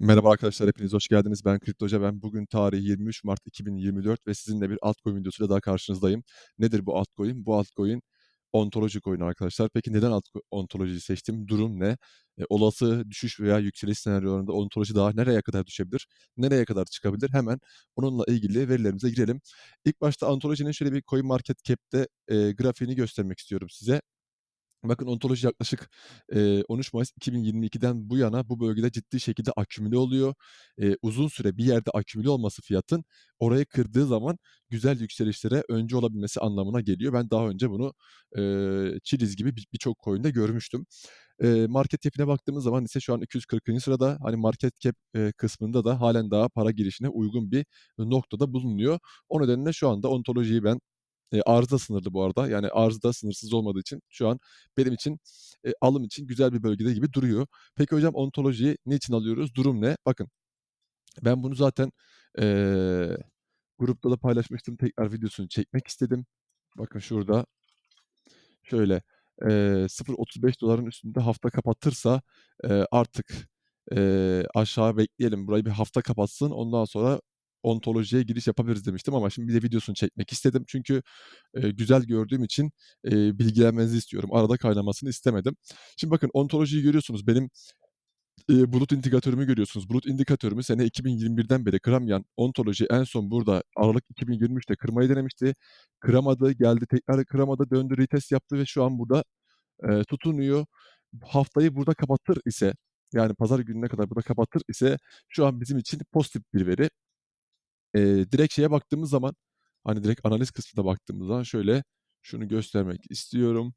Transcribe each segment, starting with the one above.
Merhaba arkadaşlar, hepiniz hoş geldiniz. Ben Kriptoca. Ben bugün tarihi 23 Mart 2024 ve sizinle bir altcoin videosuyla daha karşınızdayım. Nedir bu altcoin? Bu altcoin ontoloji coin'i arkadaşlar. Peki neden altco ontolojiyi seçtim? Durum ne? E, olası düşüş veya yükseliş senaryolarında ontoloji daha nereye kadar düşebilir? Nereye kadar çıkabilir? Hemen onunla ilgili verilerimize girelim. İlk başta ontolojinin şöyle bir CoinMarketCap'te e, grafiğini göstermek istiyorum size. Bakın ontoloji yaklaşık, eee, 13 Mayıs 2022'den bu yana bu bölgede ciddi şekilde akümüle oluyor. Eee, uzun süre bir yerde akümüle olması fiyatın orayı kırdığı zaman güzel yükselişlere öncü olabilmesi anlamına geliyor. Ben daha önce bunu, eee, Chiliz gibi bir birçok coin'de görmüştüm. Eee, market cap'ine baktığımız zaman ise şu an 240'ıncı sırada. Hani market cap, eee, kısmında da hâlen daha para girişine uygun bir noktada bulunuyor. O nedenle şu anda ontolojiyi ben Eee, arzda sınırlı bu arada. Yani arzda sınırsız olmadığı için şu an benim için, eee, alım için güzel bir bölgede gibi duruyor. Peki hocam ontolojiyi niçin alıyoruz? Durum ne? Bakın, ben bunu zaten, eee, grupta da paylaşmıştım. Tekrar videosunu çekmek istedim. Bakın şurada şöyle, eee, $0.35'ın üstünde hafta kapatırsa, eee, artık, eee, aşağı bekleyelim, burayı bir hafta kapatsın, ondan sonra ontolojiye giriş yapabiliriz demiştim ama şimdi bir de videosunu çekmek istedim. Çünkü, eee, güzel gördüğüm için, eee, bilgilenmenizi istiyorum. Arada kaynamasını istemedim. Şimdi bakın ontolojiyi görüyorsunuz. Benim Eee, bulut indikatörümü görüyorsunuz. Bulut indikatörümü sene 2021'den beri kıramayan ontoloji en son burada aralık 2023'te kırmayı denemişti. Kıramadı, geldi tekrar kıramadı, döndü, retest yaptı ve şu an burada, eee, tutunuyor. Haftayı burada kapatır ise, yani pazar gününe kadar burada kapatır ise şu an bizim için pozitif bir veri. Eee, direkt şeye baktığımız zaman, hani, direkt analiz kısmına baktığımız zaman şöyle, şunu göstermek istiyorum.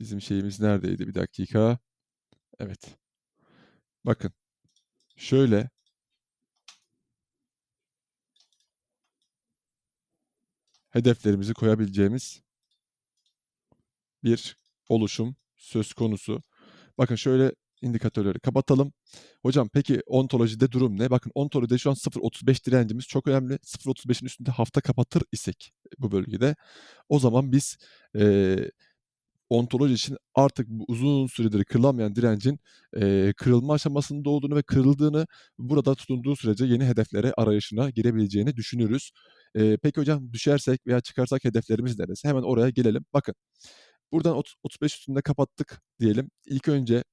Bizim şeyimiz neredeydi? Bir dakika. Evet. Bakın, şöyle hedeflerimizi koyabileceğimiz bir oluşum söz konusu. Bakın şöyle indikatörleri kapatalım. Hocam peki ontolojide durum ne? Bakın ontolojide şu an 0.35 direncimiz çok önemli. 0.35'in üstünde hafta kapatır isek bu bölgede o zaman biz, eee, ontoloji için artık bu uzun süredir kırılamayan direncin, eee, kırılma aşamasında olduğunu ve kırıldığını, burada tutunduğu sürece yeni hedeflere arayışına girebileceğini düşünürüz. Eee, peki hocam düşersek veya çıkarsak hedeflerimiz neresi? Hemen oraya gelelim. Bakın, buradan ot 35 üstünde kapattık diyelim. İlk önce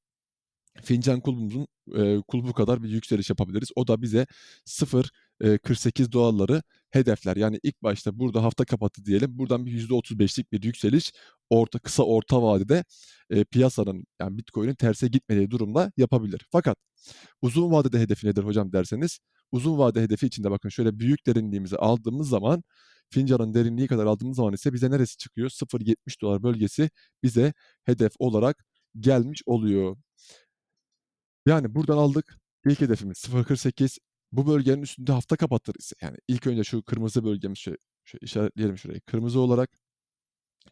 fincan kulbumuzun, eee, kulbu kadar bir yükseliş yapabiliriz. O da bize 0, eee, 48 dolarları hedefler. Yani ilk başta burada hafta kapattı diyelim. Buradan bir %35'lik bir yükseliş orta kısa orta vadede, eee, piyasanın yani Bitcoin'in terse gitmediği durumda yapabilir. Fakat uzun vadede hedefi nedir hocam derseniz, uzun vade hedefi için de bakın şöyle büyük derinliğimizi aldığımız zaman, fincanın derinliği kadar aldığımız zaman ise bize neresi çıkıyor? $0.70 bölgesi bize hedef olarak gelmiş oluyor. Yani buradan aldık. İlk hedefimiz 0.48. Bu bölgenin üstünde hafta kapatır yani ilk önce şu kırmızı bölgemiz şöyle, şöyle işaretleyelim şurayı kırmızı olarak.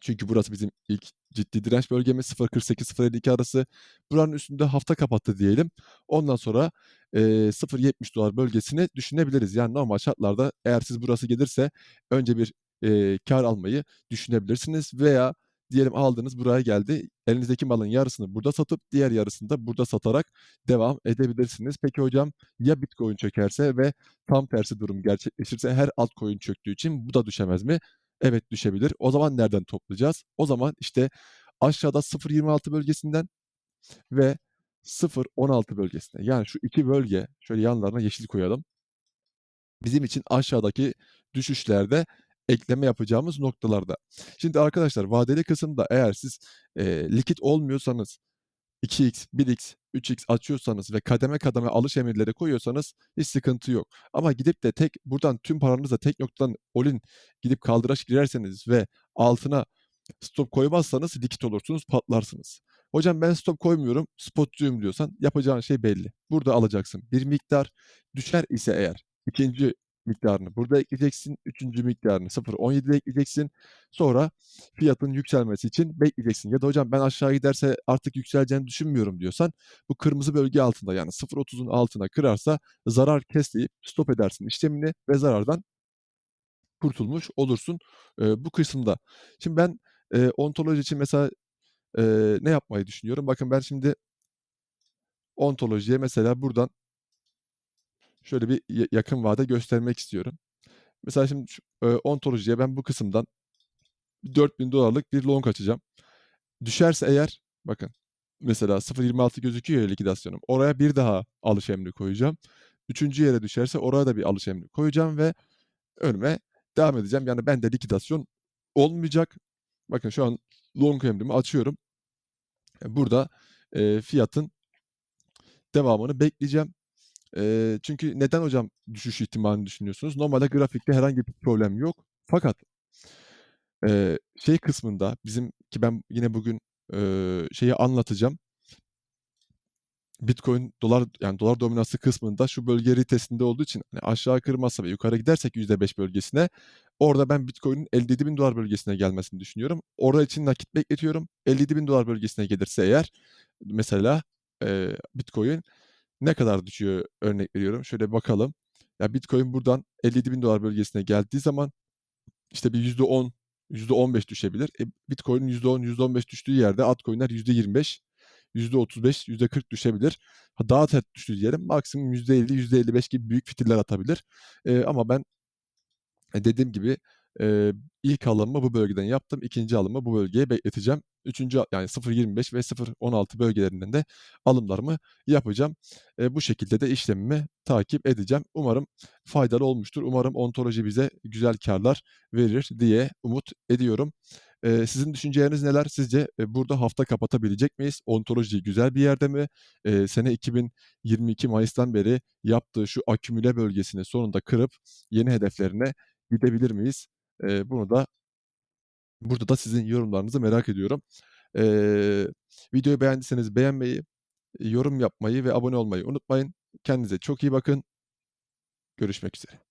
Çünkü burası bizim ilk ciddi direnç bölgemiz 0.48-0.52 arası. Buranın üstünde hafta kapattı diyelim. Ondan sonra, eee, $0.70 bölgesini düşünebiliriz. Yani normal şartlarda eğer siz burası gelirse önce bir, eee, kâr almayı düşünebilirsiniz veya diyelim aldınız buraya geldi. Elinizdeki malın yarısını burada satıp diğer yarısını da burada satarak devam edebilirsiniz. Peki hocam ya Bitcoin çökerse ve tam tersi durum gerçekleşirse her altcoin çöktüğü için bu da düşemez mi? Evet, düşebilir. O zaman nereden toplayacağız? O zaman, işte, aşağıda 0.26 bölgesinden ve 0.16 bölgesinden. Yani şu 2 bölge, şöyle yanlarına yeşil koyalım. Bizim için aşağıdaki düşüşlerde ekleme yapacağımız noktalarda. Şimdi arkadaşlar vadeli kısımda eğer siz, eee, likit olmuyorsanız 2x, 1x, 3x açıyorsanız ve kademe kademe alış emirleri koyuyorsanız hiç sıkıntı yok. Ama gidip de tek buradan tüm paranızla tek noktadan all in gidip kaldıraç girerseniz ve altına stop koymazsanız likit olursunuz, patlarsınız. Hocam ben stop koymuyorum, spotçuyum diyorsan yapacağın şey belli. Burada alacaksın bir miktar. Düşer ise eğer ikinci miktarını burada ekleyeceksin. Üçüncü miktarını 0.17'de ekleyeceksin. Sonra fiyatın yükselmesi için bekleyeceksin. Ya da hocam ben aşağı giderse artık yükseleceğini düşünmüyorum diyorsan bu kırmızı bölge altında yani 0.30'un altına kırarsa zarar kes deyip stop edersin işlemini ve zarardan kurtulmuş olursun, eee, bu kısımda. Şimdi ben, eee, ontoloji için mesela, eee, ne yapmayı düşünüyorum? Bakın ben şimdi ontolojiye mesela buradan şöyle bir ya yakın vade göstermek istiyorum. Mesela şimdi eee, ontolojiye ben bu kısımdan $4000'lık bir long açacağım. Düşerse eğer bakın mesela 0.26 gözüküyor ya likidasyonum. Oraya bir daha alış emri koyacağım. 3'üncü yere düşerse oraya da bir alış emri koyacağım ve önüme devam edeceğim. Yani bende likidasyon olmayacak. Bakın şu an long emrimi açıyorum. Burada, eee, fiyatın devamını bekleyeceğim. Eee, çünkü neden hocam düşüş ihtimalini düşünüyorsunuz? Normalde grafikte herhangi bir problem yok. Fakat eee, şey kısmında bizim ki ben yine bugün, eee, şeyi anlatacağım. Bitcoin dolar yani dolar dominansı kısmında şu bölge retestinde olduğu için hani aşağı kırmazsa ve yukarı gidersek %5 bölgesine orada ben Bitcoin'in $57.000 bölgesine gelmesini düşünüyorum. Orada için nakit bekletiyorum. $57.000 bölgesine gelirse eğer mesela, eee, Bitcoin ne kadar düşüyor örnek veriyorum. Şöyle bakalım. Ya Bitcoin buradan $57.000 bölgesine geldiği zaman işte bir %10, %15 düşebilir. E, Bitcoin'in %10, %15 düştüğü yerde altcoin'ler %25, %35, %40 düşebilir. Ha, daha sert düştüğü yere maksimum %50, %55 gibi büyük fitiller atabilir. Eee, ama ben eee, dediğim gibi, eee, ilk alımımı bu bölgeden yaptım. 2'nci alımımı bu bölgeye bekleteceğim. 3'üncü a yani 0.25 ve 0.16 bölgelerinden de alımlarımı yapacağım. Eee, bu şekilde de işlemimi takip edeceğim. Umarım faydalı olmuştur. Umarım ontoloji bize güzel kârlar verir diye umut ediyorum. Eee, sizin düşünceleriniz neler? Sizce, eee, burada hafta kapatabilecek miyiz? Ontoloji güzel bir yerde mi? Eee, sene 2022 Mayıs'tan beri yaptığı şu akümüle bölgesini sonunda kırıp yeni hedeflerine gidebilir miyiz? Eee, bunu da burada da sizin yorumlarınızı merak ediyorum. Eee, videoyu beğendiyseniz beğenmeyi, yorum yapmayı ve abone olmayı unutmayın. Kendinize çok iyi bakın. Görüşmek üzere.